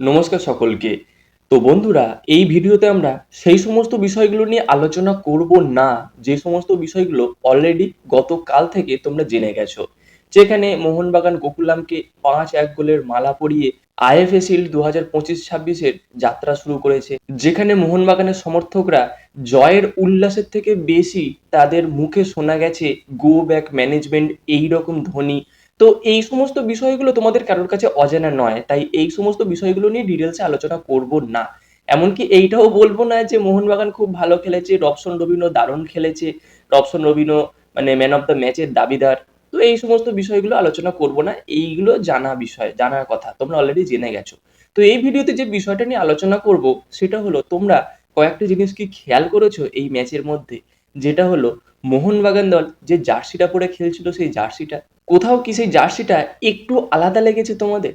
নমস্কার সকলকে। তো বন্ধুরা, এই ভিডিওতে আমরা সেই সমস্ত বিষয়গুলো নিয়ে আলোচনা করব না, যে সমস্ত বিষয়গুলো অলরেডি গতকাল থেকে তোমরা জেনে গেছো। যেখানে মোহনবাগান গোকুলামকে পাঁচ এক গোলের মালা পরিয়ে আইএফএ শিল্ড দু হাজার পঁচিশ ছাব্বিশের যাত্রা শুরু করেছে। যেখানে মোহনবাগানের সমর্থকরা জয়ের উল্লাসের থেকে বেশি তাদের মুখে শোনা গেছে গো ব্যাক ম্যানেজমেন্ট এই রকম ধ্বনি। তো এই সমস্ত বিষয়গুলো তোমাদের কারোর কাছে অজানা নয়, তাই এই সমস্ত বিষয়গুলো নিয়ে ডিটেলসে আলোচনা করব না। এমনকি এইটাও বলব না যে মোহনবাগান খুব ভালো খেলেছে রবসন রবিনো দারুণ খেলেছে রবসন রবিনো মানে ম্যান অফ দ্য ম্যাচের দাবিদার। তো এই সমস্ত বিষয়গুলো আলোচনা করব না, এইগুলো জানা বিষয়, জানার কথা, তোমরা অলরেডি জেনে গেছো। তো এই ভিডিওতে যে বিষয়টা নিয়ে আলোচনা করব, সেটা হলো তোমরা কয়েকটা জিনিস কি খেয়াল করেছ এই ম্যাচের মধ্যে? যেটা হলো, মোহনবাগান দল যে জার্সিটা পরে খেলছিল, সেই জার্সিটা কোথাও কি সেই জার্সিটা একটু আলাদা লেগেছে তোমাদের?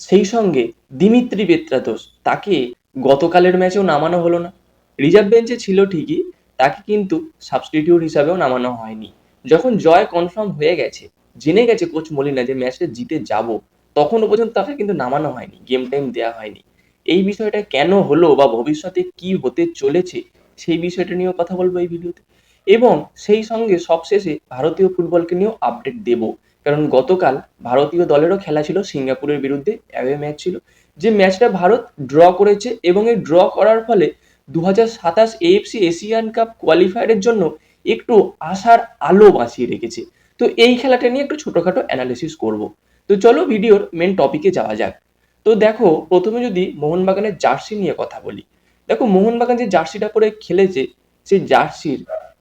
সেই সঙ্গে দিমিত্রি পেত্রাতোস তাকে গতকালের ম্যাচেও নামানো হলো না। রিজার্ভ বেঞ্চে ছিল ঠিকই, তাকে কিন্তু সাবস্টিটিউট হিসাবেও নামানো হয়নি। যখন জয় কনফার্ম হয়ে গেছে, জেনে গেছে কোচ মলিনা যে ম্যাচটা জিতে যাব, তখনও পর্যন্ত তাকে কিন্তু নামানো হয়নি গেম টাইম দেওয়া হয়নি। এই বিষয়টা কেন হলো বা ভবিষ্যতে কি হতে চলেছে, সেই বিষয়টা নিয়েও কথা বলব এই ভিডিওতে। এবং সেই সঙ্গে সবশেষে ভারতীয় ফুটবলকে নিয়েও আপডেট দেব। কারণ গতকাল ভারতীয় দলেরও খেলা ছিল, সিঙ্গাপুরের বিরুদ্ধে অ্যাওয়ে ম্যাচ ছিল। যে ম্যাচটা ভারত ড্র করেছে এবং এই ড্র করার ফলে দু হাজার সাতাশ এএফসি এশিয়ান কাপ কোয়ালিফায়ারের জন্য একটু আশার আলো বাঁচিয়ে রেখেছে। তো এই খেলাটা নিয়ে একটু ছোটোখাটো অ্যানালিসিস করব। তো চলো ভিডিওর মেন টপিকে যাওয়া যাক। তো দেখো, প্রথমে যদি মোহনবাগানের জার্সি নিয়ে কথা বলি। দেখো, মোহনবাগান যে জার্সিটা পরে খেলেছে, সেই জার্সির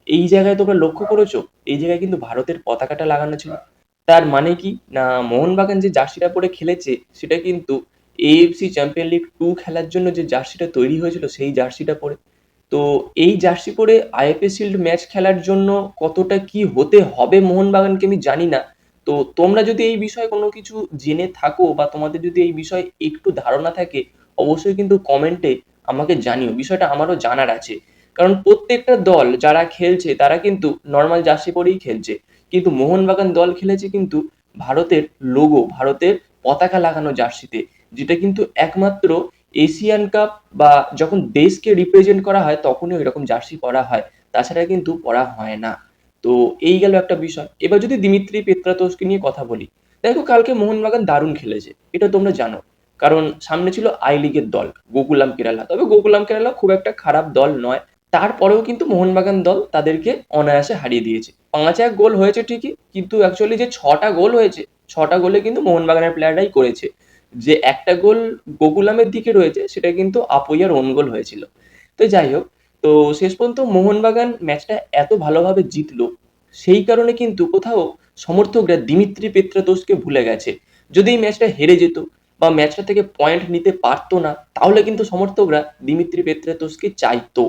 এই জায়গায় তোমরা লক্ষ্য করেছ? এই জায়গায় কিন্তু ভারতের পতাকাটা লাগানো ছিল। তার মানে কি? না, মোহনবাগান যে জার্সিটা পরে খেলেছে, সেটা কিন্তু এএফসি চ্যাম্পিয়ন লিগ টু খেলার জন্য যে জার্সিটা তৈরি হয়েছিল, সেই জার্সিটা পরে। তো এই জার্সি পরে আইএফএ শিল্ড ম্যাচ খেলার জন্য কতটা কি হতে হবে মোহনবাগানকে আমি জানি না। তো তোমরা যদি এই বিষয়ে কোনো কিছু জেনে থাকো বা তোমাদের যদি এই বিষয়ে একটু ধারণা থাকে, অবশ্যই কিন্তু কমেন্টে আমাকে জানিও। বিষয়টা আমারও জানার আছে। কারণ প্রত্যেকটা দল যারা খেলছে, তারা কিন্তু নর্মাল জার্সি পরেই খেলছে। কিন্তু মোহনবাগান দল খেলেছে কিন্তু ভারতের লোগো ভারতের পতাকা লাগানো জার্সিতে, যেটা কিন্তু একমাত্র এশিয়ান কাপ বা যখন দেশকে রিপ্রেজেন্ট করা হয়, তখনই এরকম জার্সি পরা হয়। তাছাড়া কিন্তু পরা হয় না। তো এই গেল একটা বিষয়। এবার যদি দিমিত্রি পেত্রাতোষকে নিয়ে কথা বলি, দেখো কালকে মোহনবাগান দারুণ খেলেছে, এটা তোমরা জানো। কারণ সামনে ছিল আই লিগের দল, গোকুলাম কেরালা। তবে গোকুলাম কেরালা খুব একটা খারাপ দল নয় তারপরেও কিন্তু মোহনবাগান দল তাদেরকে অনায়াসে হারিয়ে দিয়েছে। পাঁচ এক গোল হয়েছে ঠিকই, কিন্তু অ্যাকচুয়ালি যে ছটা গোল হয়েছে, ছটা গোলে কিন্তু মোহনবাগানের প্লেয়াররাই করেছে। যে একটা গোল গোকুলামের দিকে রয়েছে, সেটা কিন্তু আপুইয়ার ওন গোল হয়েছিল। তো যাই হোক, তো শেষ পর্যন্ত মোহনবাগান ম্যাচটা এত ভালোভাবে জিতলো, সেই কারণে কিন্তু কোথাও সমর্থকরা দিমিত্রি পেত্রাতোসকে ভুলে গেছে। যদি এই ম্যাচটা হেরে যেত বা ম্যাচটা থেকে পয়েন্ট নিতে পারতো না, তাহলে কিন্তু সমর্থকরা দিমিত্রি পেত্রাতোসকে চাইতো।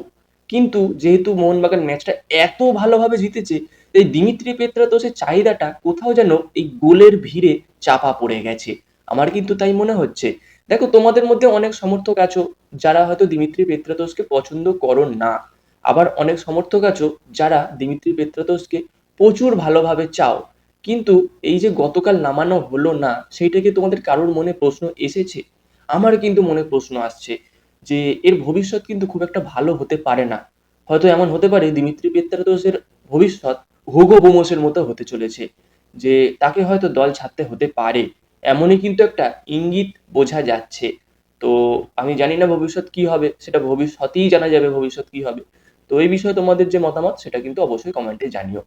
কিন্তু যেহেতু মোহনবাগান ম্যাচটা এত ভালোভাবে জিতেছে এই দিমিত্রি পেত্রাতোসের চাহিদাটা কোথাও যেন এই গোলের ভিড়ে চাপা পড়ে গেছে। আমার কিন্তু তাই মনে হচ্ছে। দেখো, তোমাদের মধ্যে অনেক সমর্থক আছো, যারা হয়তো দিমিত্রি পেত্রাতোসকে পছন্দ করো না। আবার অনেক সমর্থক আছো, যারা দিমিত্রি পেত্রাতোসকে প্রচুর ভালোভাবে চাও। কিন্তু এই যে গতকাল নামানো হলো না, সেইটা কি তোমাদের কারোর মনে প্রশ্ন এসেছে? আমার কিন্তু মনে প্রশ্ন আসছে। যে এর ভবিষ্যৎ কিন্তু খুব একটা ভালো হতে পারে না। হয়তো এমন হতে পারে দিমিত্রি পেত্রাতোসের ভবিষ্যৎ হুগো বোমোসের মতো হতে চলেছে, যে তাকে হয়তো দল ছাড়তে হতে পারে। এমনই কিন্তু একটা ইঙ্গিত বোঝা যাচ্ছে। তো আমি জানি না ভবিষ্যৎ কি হবে, সেটা ভবিষ্যতেই জানা যাবে ভবিষ্যৎ কি হবে। তো এই বিষয়ে তোমাদের যে মতামত, সেটা কিন্তু অবশ্যই কমেন্টে জানিও।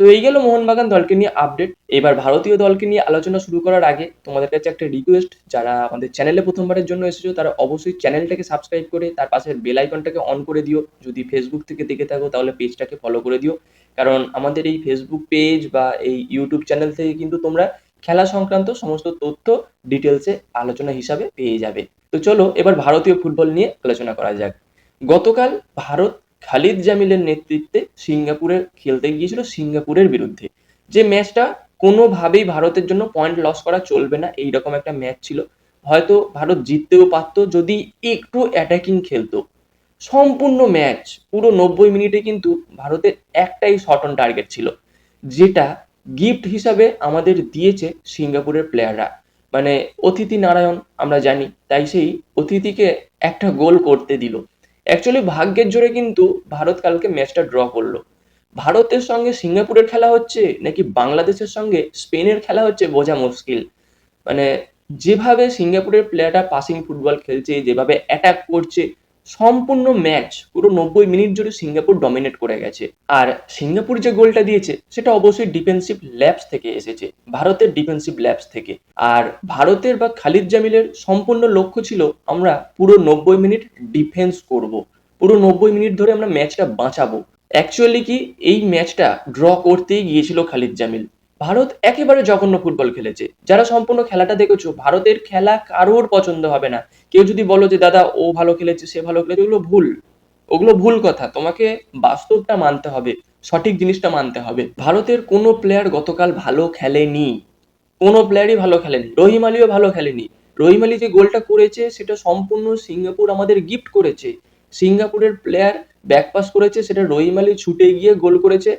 তো এই গেল মোহনবাগান দলকে নিয়ে আপডেট এবার ভারতীয় দলকে নিয়ে আলোচনা শুরু করার আগে তোমাদের কাছে একটা রিকোয়েস্ট যারা আমাদের চ্যানেলে প্রথমবারের জন্য এসেছ, তারা অবশ্যই চ্যানেলটাকে সাবস্ক্রাইব করে তার পাশের বেল আইকনটাকে অন করে দিও। যদি ফেসবুক থেকে দেখে থাকো, তাহলে পেজটাকে ফলো করে দিও। কারণ আমাদের এই ফেসবুক পেজ বা এই ইউটিউব চ্যানেল থেকে কিন্তু তোমরা খেলা সংক্রান্ত সমস্ত তথ্য ডিটেলসে আলোচনা হিসাবে পেয়ে যাবে। তো চলো, এবার ভারতীয় ফুটবল নিয়ে আলোচনা করা যাক। গতকাল ভারত খালিদ জামিলের নেতৃত্বে সিঙ্গাপুরে খেলতে গিয়েছিল সিঙ্গাপুরের বিরুদ্ধে। যে ম্যাচটা কোনোভাবেই ভারতের জন্য পয়েন্ট লস করা চলবে না, এইরকম একটা ম্যাচ ছিল। হয়তো ভারত জিততেও পারতো, যদি একটু অ্যাটাকিং খেলতো। সম্পূর্ণ ম্যাচ, পুরো নব্বই মিনিটে কিন্তু ভারতের একটাই শট অন টার্গেট ছিল, যেটা গিফট হিসাবে আমাদের দিয়েছে সিঙ্গাপুরের প্লেয়াররা মানে অতিথি নারায়ণ, আমরা জানি, তাই সেই অতিথিকে একটা গোল করতে দিল। অ্যাকচুয়ালি ভাগ্যের জোরে কিন্তু ভারত কালকে ম্যাচটা ড্র করল। ভারতের সঙ্গে সিঙ্গাপুরের খেলা হচ্ছে নাকি বাংলাদেশের সঙ্গে স্পেনের খেলা হচ্ছে বোঝা মুশকিল। মানে যেভাবে সিঙ্গাপুরের প্লেয়াররা পাসিং ফুটবল খেলছে, যেভাবে অ্যাটাক করছে সম্পূর্ণ ম্যাচ পুরো নব্বই মিনিট জুড়ে সিঙ্গাপুর ডমিনেট করে গেছে। আর সিঙ্গাপুর যে গোলটা দিয়েছে, সেটা অবশ্যই ডিফেন্সিভ ল্যাবস থেকে এসেছে, ভারতের ডিফেন্সিভ ল্যাবস থেকে। আর ভারতের বা খালিদ জামিলের সম্পূর্ণ লক্ষ্য ছিল, আমরা পুরো নব্বই মিনিট ডিফেন্স করব। পুরো নব্বই মিনিট ধরে আমরা ম্যাচটা বাঁচাবো। অ্যাকচুয়ালি কি, এই ম্যাচটা ড্র করতেই গিয়েছিল খালিদ জামিল। ভারত একেবারে জঘন্য ফুটবল খেলেছে। যারা সম্পূর্ণ খেলাটা দেখেছ, ভারতের খেলা কারোর পছন্দ হবে না। কেউ যদি বলো যে, দাদা, ও ভালো খেলেছে, সে ভালো খেলেছে, ওগুলো ভুল। ওগুলো ভুল কথা। তোমাকে বাস্তবটা মানতে হবে, সঠিক জিনিসটা মানতে হবে। ভারতের কোনো প্লেয়ার গতকাল ভালো খেলেনি। কোনো প্লেয়ারই ভালো খেলেনি। রহিম আলীও ভালো খেলেনি। রহিম আলী যে গোলটা করেছে, সেটা সম্পূর্ণ সিঙ্গাপুর আমাদের গিফট করেছে। সিঙ্গাপুরের প্লেয়ার ব্যাকপাস করেছে, সেটা রহিম আলী ছুটে গিয়ে গোল করেছে।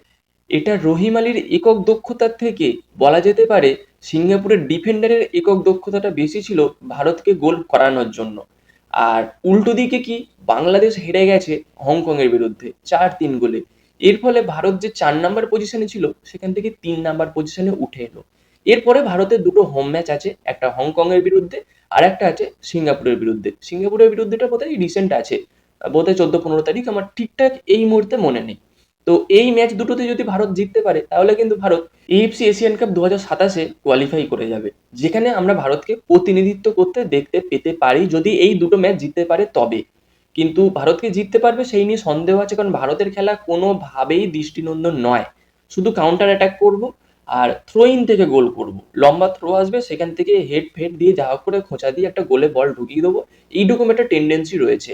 এটা রহিম আলীর একক দক্ষতার থেকে বলা যেতে পারে সিঙ্গাপুরের ডিফেন্ডারের একক দক্ষতাটা বেশি ছিল ভারতকে গোল করানোর জন্য। আর উল্টো দিকে কি বাংলাদেশ হেরে গেছে হংকংয়ের বিরুদ্ধে চার তিন গোলে। এর ফলে ভারত যে চার নাম্বার পজিশনে ছিল, সেখান থেকে তিন নাম্বার পজিশনে উঠে এলো। এরপরে ভারতের দুটো হোম ম্যাচ আছে, একটা হংকংয়ের বিরুদ্ধে আর একটা আছে সিঙ্গাপুরের বিরুদ্ধে। সিঙ্গাপুরের বিরুদ্ধেটা বোধহয় রিসেন্ট আছে। বোধহয় চোদ্দ পনেরো তারিখ, আমার ঠিকঠাক এই মুহূর্তে মনে নেই। তো এই ম্যাচ দুটোতে যদি ভারত জিততে পারে, তাহলে কিন্তু ভারত এএফসি এশিয়ান কাপ দু হাজার সাতাশে কোয়ালিফাই করে যাবে। যেখানে আমরা ভারতকে প্রতিনিধিত্ব করতে দেখতে পেতে পারি যদি এই দুটো ম্যাচ জিততে পারে তবে। কিন্তু ভারতকে জিততে পারবে সেই নিয়ে সন্দেহ আছে, কারণ ভারতের খেলা কোনোভাবেই দৃষ্টিনন্দন নয়। শুধু কাউন্টার অ্যাটাক করব আর থ্রোইন থেকে গোল করব। লম্বা থ্রো আসবে, সেখান থেকে হেড ফেড দিয়ে যা করে খোঁচা দিয়ে একটা গোলে বল ঢুকিয়ে দেবো। এইরকম একটা টেন্ডেন্সি রয়েছে।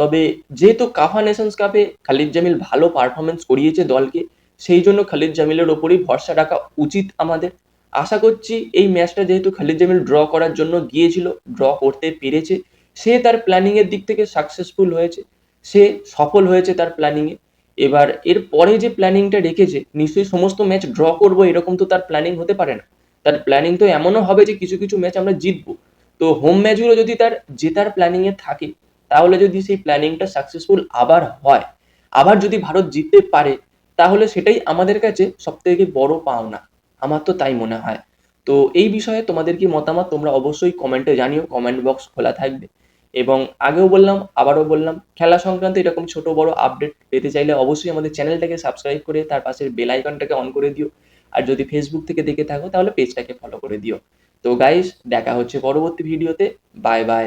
তবে যেহেতু কাফা নেশনস কাপে খালিদ জামিল ভালো পারফরমেন্স করিয়েছে দলকে, সেই জন্য খালিদ জামিলের ওপরই ভরসা রাখা উচিত আমাদের। আশা করছি এই ম্যাচটা যেহেতু খালিদ জামিল ড্র করার জন্য গিয়েছিল ড্র করতে পেরেছে, সে তার প্ল্যানিংয়ের দিক থেকে সাকসেসফুল হয়েছে, সে সফল হয়েছে তার প্ল্যানিংয়ে এবার এর পরে যে প্ল্যানিংটা রেখেছে, নিশ্চয়ই সমস্ত ম্যাচ ড্র করব এরকম তো তার প্ল্যানিং হতে পারে না। তার প্ল্যানিং তো এমনও হবে যে কিছু কিছু ম্যাচ আমরা জিতবো। তো হোম ম্যাচগুলো যদি তার জেতার প্ল্যানিংয়ে থাকে তাহলে যদি সেই প্ল্যানিংটা সাকসেসফুল আবার হয়, আবার যদি ভারত জিততে পারে, তাহলে সেটাই আমাদের কাছে সব থেকে বড় পাওনা। আমার তো তাই মনে হয়। তো এই বিষয়ে তোমাদের কি মতামত তোমরা অবশ্যই কমেন্টে জানিও কমেন্ট বক্স খোলা থাকবে। এবং আগেও বললাম, আবারও বললাম, খেলা সংক্রান্ত এরকম ছোট বড় আপডেট পেতে চাইলে অবশ্যই আমাদের চ্যানেলটাকে সাবস্ক্রাইব করে তার পাশের বেল আইকনটাকে অন করে দিও। আর যদি ফেসবুক থেকে দেখে থাকো, তাহলে পেজটাকে ফলো করে দিও। তো গাইস দেখা হচ্ছে পরবর্তী ভিডিওতে বাই বাই